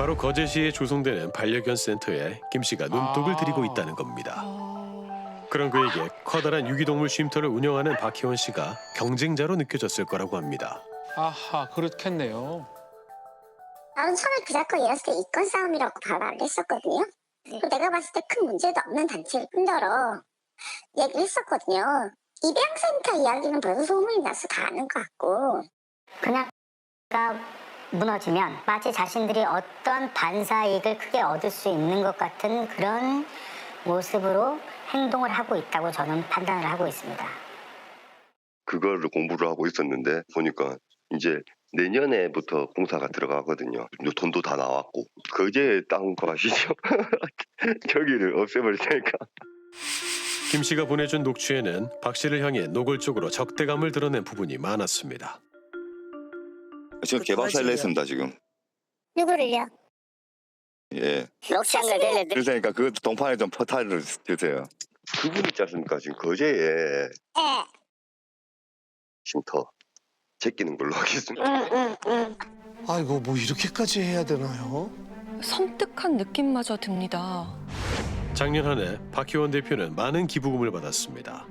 바로 거제시에 조성되는 반려견 센터에 김 씨가 눈독을 아. 들이고 있다는 겁니다. 그런 그에게 커다란 유기동물 쉼터를 운영하는 박희원 씨가 경쟁자로 느껴졌을 거라고 합니다. 아하 그렇겠네요. 나는 처음에 그 사건 일었을 때 이권 싸움이라고 발언을 했었거든요. 그리고 내가 봤을 때 큰 문제도 없는 단체일 뿐더러 얘기를 했었거든요. 입양센터 이야기는 벌써 소문이 나서 다 아는 것 같고 그냥 가 무너지면 마치 자신들이 어떤 반사이익을 크게 얻을 수 있는 것 같은 그런 모습으로 행동을 하고 있다고 저는 판단을 하고 있습니다. 그거를 공부를 하고 있었는데 보니까 이제 내년에부터 공사가 들어가거든요. 돈도 다 나왔고 거제 땅거 아시죠? 저기를 없애버릴 테니까 김 씨가 보내준 녹취에는 박 씨를 향해 노골적으로 적대감을 드러낸 부분이 많았습니다. 지금 개박살내 있습니다 지금. 누구를요? 예. 녹취한걸 내려 그러니까 그 동판에 좀 포탈을 주세요. 그분 있지 않습니까? 지금 거제에 예. 쉼터 제끼는 걸로 하겠습니다. 응, 응, 응. 아이고 뭐 이렇게까지 해야 되나요? 섬뜩한 느낌마저 듭니다. 작년 한 해 박희원 대표는 많은 기부금을 받았습니다.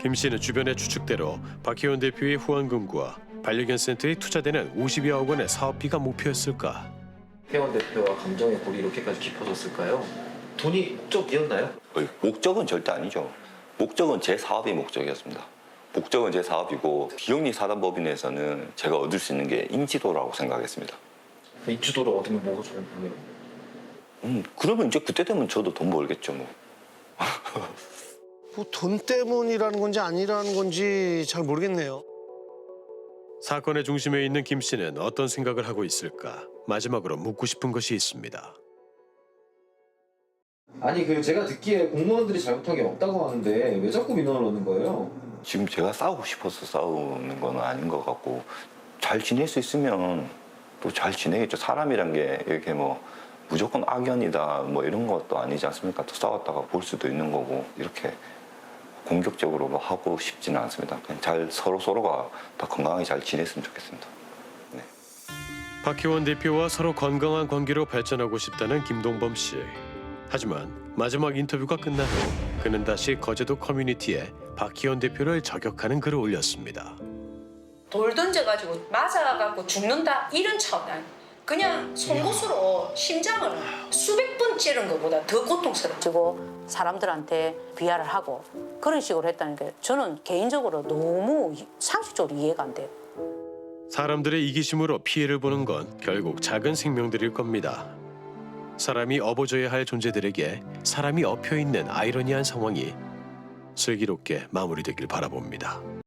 김 씨는 주변의 추측대로 박희원 대표의 후원금과 반려견 센터에 투자되는 50여억 원의 사업비가 목표였을까? 회원 대표와 감정의 골이 이렇게까지 깊어졌을까요? 돈이 좀 이었나요? 목적은 절대 아니죠. 목적은 제 사업이 목적이었습니다. 목적은 제 사업이고 비영리 사단법인에서는 제가 얻을 수 있는 게 인지도라고 생각했습니다. 인지도를 얻으면 뭐가 좋은 거예요? 음, 그러면 이제 그때 되면 저도 돈 벌겠죠 뭐. 뭐 돈 때문이라는 건지 아니라는 건지 잘 모르겠네요. 사건의 중심에 있는 김 씨는 어떤 생각을 하고 있을까? 마지막으로 묻고 싶은 것이 있습니다. 아니 그 제가 듣기에 공무원들이 잘못한 게 없다고 하는데 왜 자꾸 민원을 넣는 거예요? 지금 제가 싸우고 싶어서 싸우는 건 아닌 것 같고 잘 지낼 수 있으면 또 잘 지내겠죠. 사람이란 게 이렇게 뭐 무조건 악연이다 뭐 이런 것도 아니지 않습니까? 또 싸웠다가 볼 수도 있는 거고 이렇게 공격적으로 뭐 하고 싶지는 않습니다. 그냥 잘 서로 서로가 더 건강하게 잘 지냈으면 좋겠습니다. 박희원 대표와 서로 건강한 관계로 발전하고 싶다는 김동범 씨. 하지만 마지막 인터뷰가 끝난 후 그는 다시 거제도 커뮤니티에 박희원 대표를 저격하는 글을 올렸습니다. 돌 던져가지고 맞아갖고 죽는다 이런 차원 그냥 송곳으로 심장을 수백 번 찌른 것보다 더 고통스럽고 사람들한테 비하를 하고 그런 식으로 했다는 게 저는 개인적으로 너무 상식적으로 이해가 안 돼요. 사람들의 이기심으로 피해를 보는 건 결국 작은 생명들일 겁니다. 사람이 업어줘야 할 존재들에게 사람이 엎여 있는 아이러니한 상황이 슬기롭게 마무리되길 바라봅니다.